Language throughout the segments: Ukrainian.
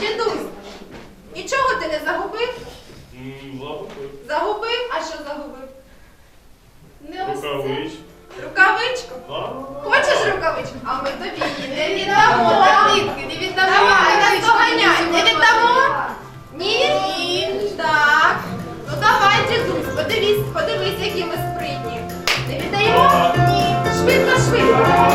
Дідусь, нічого ти не загубив? Загубив. Загубив? А що загубив? Не ось це. Рукавичку? Хочеш рукавичку? А ми тобі не віддамо. Дітки, не віддамо. Давай, нас доганяй. Не віддамо? Ні? Ні. Так. Ну давай, дідусь, подивись, подивись, які ми спритні. Не віддаємо? Ні. Швидко, швидко.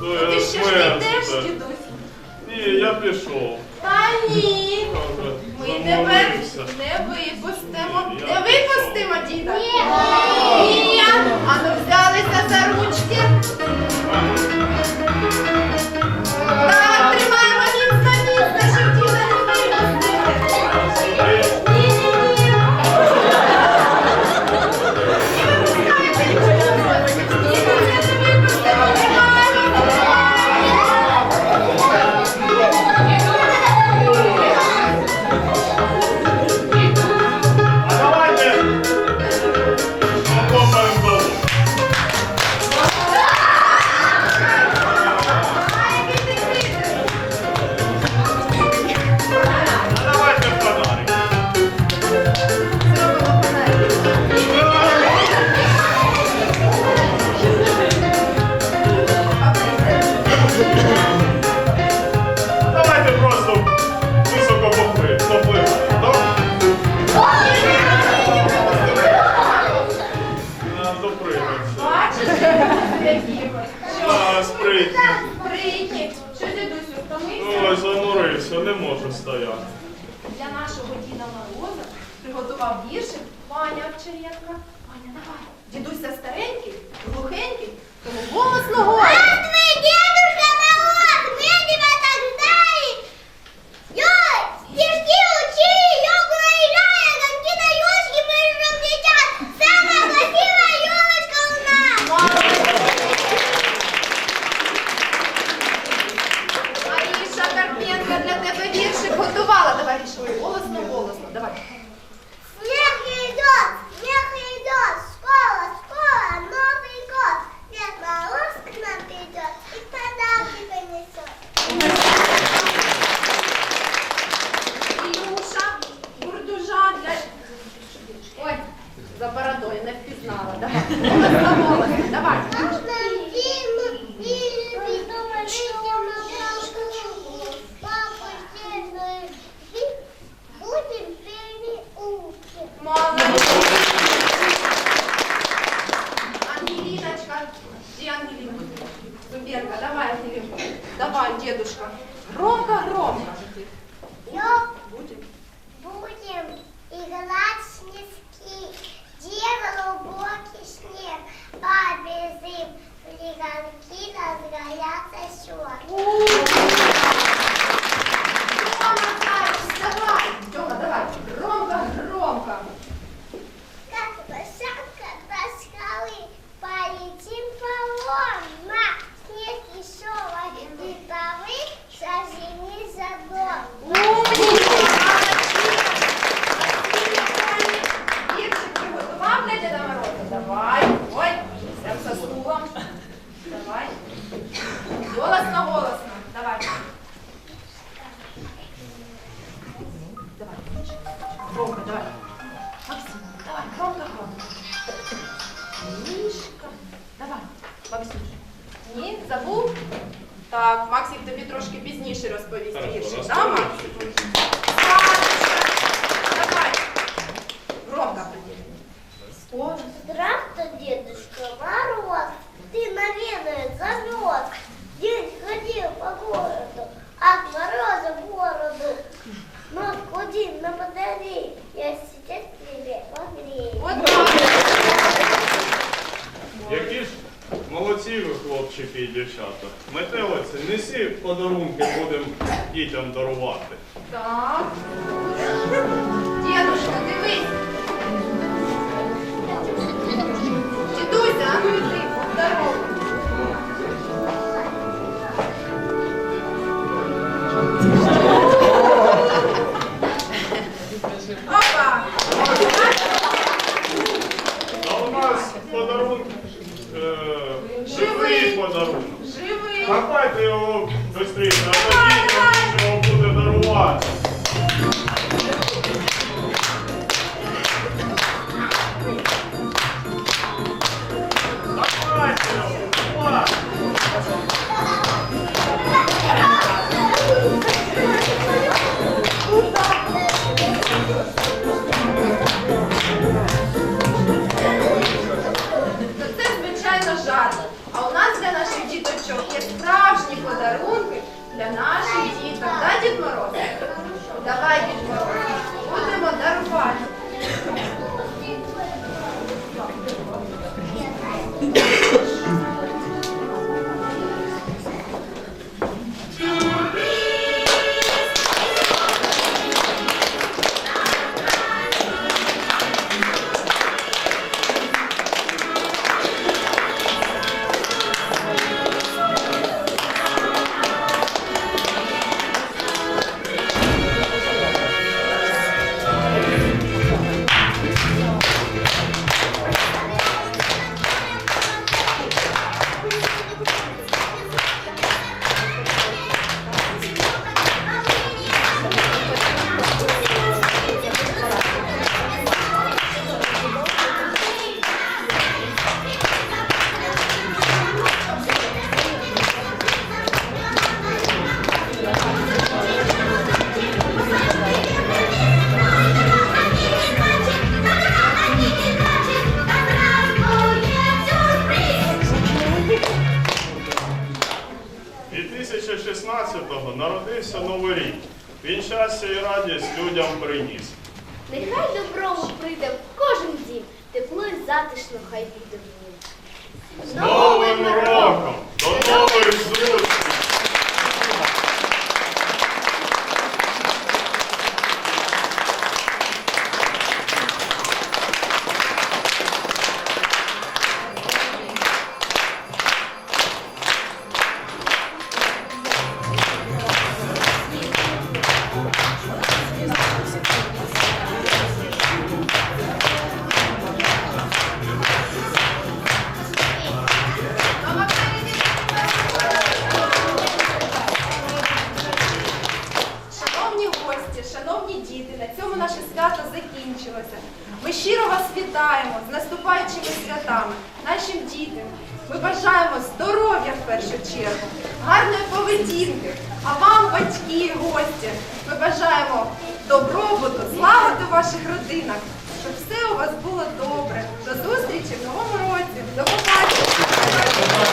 То Ти ще ж не йдеш, смерть. дідусь? Ні, я пішов. Та ні. Ми тебе не випустимо. Не випустимо, діда? Ні. Ні. ну взялися за ручки. Так, А, спритні. Спритні. Що, дідусю, втомився? Ой, занурився, не можу стояти. Для нашого Діда Мороза приготував віршик Ваня Овчарєнка. Ваня, давай. Дідуся старенький, глухенький, тому голосно говорить. готувала. Давай, Рішуй, голосно, голосно. Давай. Снег идет, снег идет, школа, школа, Новый год! Дед Мороз к нам придет и подарки принесет. Ілюша, бурдужа для... Ой, за бородою не впізнала. Давай. Голосно, голосно. Давай. Дедушка. Громко, давай. Максим, давай, громко, громко. Мишка. Давай, Максюш. Ні, забув? Так, Максик тобі трошки пізніше розповість Хорошо, віршик. Да, розповім. Максик? Сашечка, Давай. Громко тоді. Скоро. Здравствуй, Дедушка Мороз, Молодці ви, хлопчики і дівчата. Метелиці, несі подарунки, будемо дітям дарувати. Так. Дедушка, дивись. Дідусь, а ну йди, здорово. Щастя і радість людям приніс. Нехай доброму прийде в кожен дім, тепло і затишно хай буде в ній. З Новим роком! До нових зустрічей! батьки, гості. Ми бажаємо добробуту, злагоди в ваших родинах, щоб все у вас було добре. До зустрічі в новому році. До побачення.